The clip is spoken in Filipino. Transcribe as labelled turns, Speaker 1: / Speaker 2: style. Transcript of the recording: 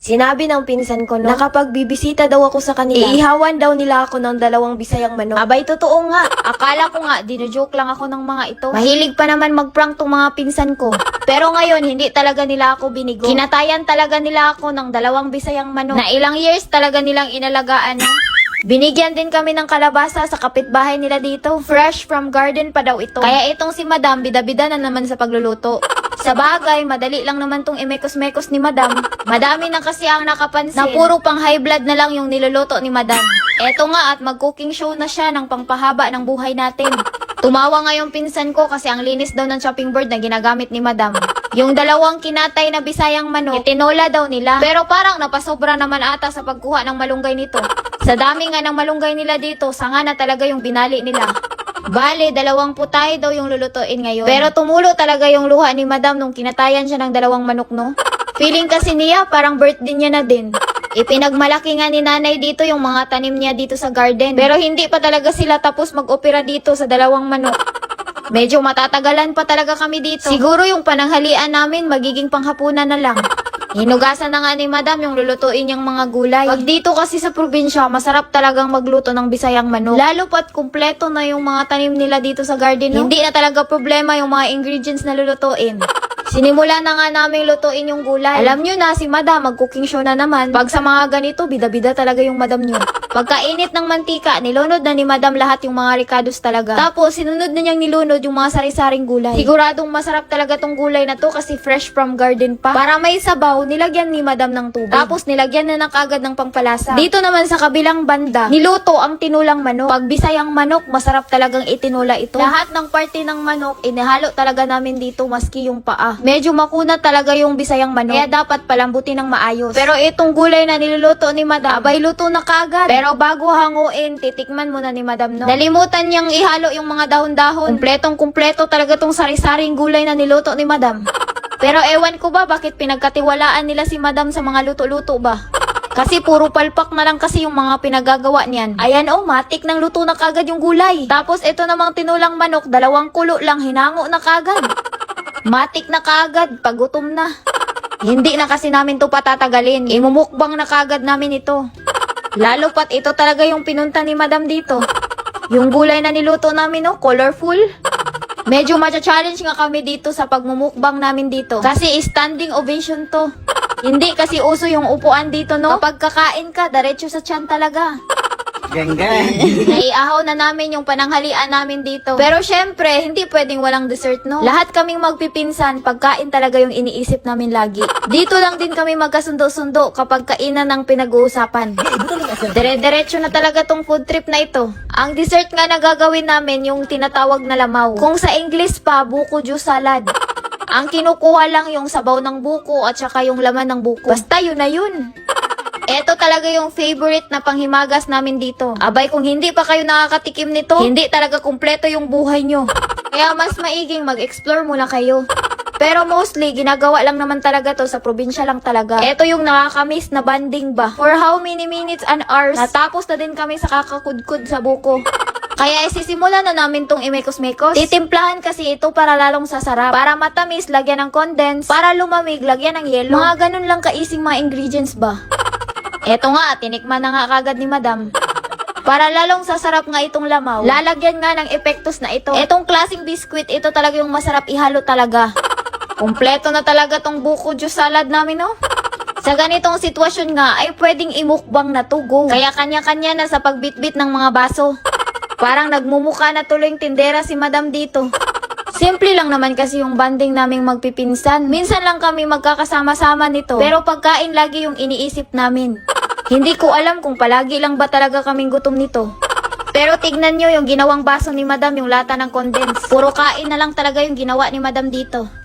Speaker 1: Sinabi ng pinsan ko no, na kapag bibisita daw ako sa kanila, iihawan daw nila ako ng dalawang bisayang manok. Abay, totoo nga. Akala ko nga, dinojoke lang ako ng mga ito. Mahilig pa naman mag-prank tong mga pinsan ko. Pero ngayon, hindi talaga nila ako binigo. Kinatayan talaga nila ako ng dalawang bisayang manok na ilang years talaga nilang inalagaan. no? Binigyan din kami ng kalabasa sa kapitbahay nila dito. Fresh from garden pa daw ito. Kaya itong si Madam, bida-bida na naman sa pagluluto. Sa bagay, madali lang naman tong imekos-mekos ni Madam. Madami na kasi ang nakapansin na puro pang high blood na lang yung niluluto ni Madam. Eto nga at mag-cooking show na siya ng pangpahaba ng buhay natin. Tumawa nga yung pinsan ko kasi ang linis daw ng chopping board na ginagamit ni Madam. Yung dalawang kinatay na bisayang manok, itinola daw nila. Pero parang napasobra naman ata sa pagkuha ng malunggay nito. Sa dami nga ng malunggay nila dito, sanga na talaga yung binali nila. Bale, dalawang putay daw yung lulutuin ngayon. Pero tumulo talaga yung luha ni Madam nung kinatayan siya ng dalawang manok, no? Feeling kasi niya parang birthday niya na din. Ipinagmalaki nga ni nanay dito yung mga tanim niya dito sa garden. Pero hindi pa talaga sila tapos mag-opera dito sa dalawang manok. Medyo matatagalan pa talaga kami dito. Siguro yung pananghalian namin magiging panghapunan na lang. Hinugasan na nga ni madam yung lulutuin niyang mga gulay. Pag dito kasi sa probinsya, masarap talagang magluto ng bisayang manok. Lalo pat kumpleto na yung mga tanim nila dito sa garden. no? Hindi na talaga problema yung mga ingredients na lulutuin. Sinimula na nga namin lutuin yung gulay. Alam nyo na, si madam, mag-cooking show na naman. Pag sa mga ganito, bida-bida talaga yung madam nyo. Pagkainit ng mantika, nilunod na ni madam lahat yung mga ricados talaga. Tapos, sinunod na niyang nilunod yung mga sari-saring gulay. Siguradong masarap talaga tong gulay na to kasi fresh from garden pa. Para may sabaw, nilagyan ni madam ng tubig. Tapos, nilagyan na ng kagad ng pangpalasa. Dito naman sa kabilang banda, niluto ang tinulang manok. Pag bisayang manok, masarap talagang itinula ito. Lahat ng parte ng manok, inihalo talaga namin dito maski yung paa. Medyo makuna talaga yung bisayang manok. Kaya dapat palambutin ng maayos. Pero itong gulay na niluluto ni madam, abay luto na kagad. Pero bago hanguin, titikman muna ni madam no. Nalimutan niyang ihalo yung mga dahon-dahon. Kumpletong kumpleto talaga tong sari-saring gulay na niluto ni madam. Pero ewan ko ba bakit pinagkatiwalaan nila si madam sa mga luto-luto ba? Kasi puro palpak na lang kasi yung mga pinagagawa niyan. Ayan oh, matik ng luto na kagad yung gulay. Tapos ito namang tinulang manok, dalawang kulo lang, hinango na kagad. Matik na kagad, pagutom na. Hindi na kasi namin to patatagalin. Imumukbang na kagad namin ito. Lalo pat ito talaga yung pinunta ni madam dito. Yung gulay na niluto namin, no, colorful. Medyo matcha-challenge nga kami dito sa pagmumukbang namin dito. Kasi standing ovation to. Hindi kasi uso yung upuan dito, no? Kapag kakain ka, diretso sa tiyan talaga.
Speaker 2: Ganggan.
Speaker 1: Naiahaw na namin yung pananghalian namin dito. Pero syempre, hindi pwedeng walang dessert, no? Lahat kaming magpipinsan, pagkain talaga yung iniisip namin lagi. Dito lang din kami magkasundo-sundo kapag kainan ng pinag-uusapan. Dire-diretso na talaga tong food trip na ito. Ang dessert nga na gagawin namin yung tinatawag na lamaw. Kung sa English pa, buko juice salad. Ang kinukuha lang yung sabaw ng buko at saka yung laman ng buko. Basta yun na yun. Ito talaga yung favorite na panghimagas namin dito. Abay, kung hindi pa kayo nakakatikim nito, hindi talaga kumpleto yung buhay nyo. Kaya mas maiging mag-explore muna kayo. Pero mostly, ginagawa lang naman talaga to sa probinsya lang talaga. Ito yung nakakamiss na banding ba. For how many minutes and hours, natapos na din kami sa kakakudkud sa buko. Kaya isisimulan na namin tong imekos-mekos. Titimplahan kasi ito para lalong sasarap. Para matamis, lagyan ng condense. Para lumamig, lagyan ng yelo. Mga ganun lang kaising mga ingredients ba. Eto nga, tinikman na nga kagad ni madam. Para lalong sasarap nga itong lamaw, lalagyan nga ng epektos na ito. Etong klasing biskwit, ito talaga yung masarap ihalo talaga. Kompleto na talaga tong buko juice salad namin, no? Sa ganitong sitwasyon nga, ay pwedeng imukbang na to go. Kaya kanya-kanya na sa pagbitbit ng mga baso. Parang nagmumuka na tuloy tindera si madam dito. Simple lang naman kasi yung banding naming magpipinsan. Minsan lang kami magkakasama-sama nito. Pero pagkain lagi yung iniisip namin. Hindi ko alam kung palagi lang ba talaga kaming gutom nito. Pero tignan nyo yung ginawang baso ni madam, yung lata ng condense. Puro kain na lang talaga yung ginawa ni madam dito.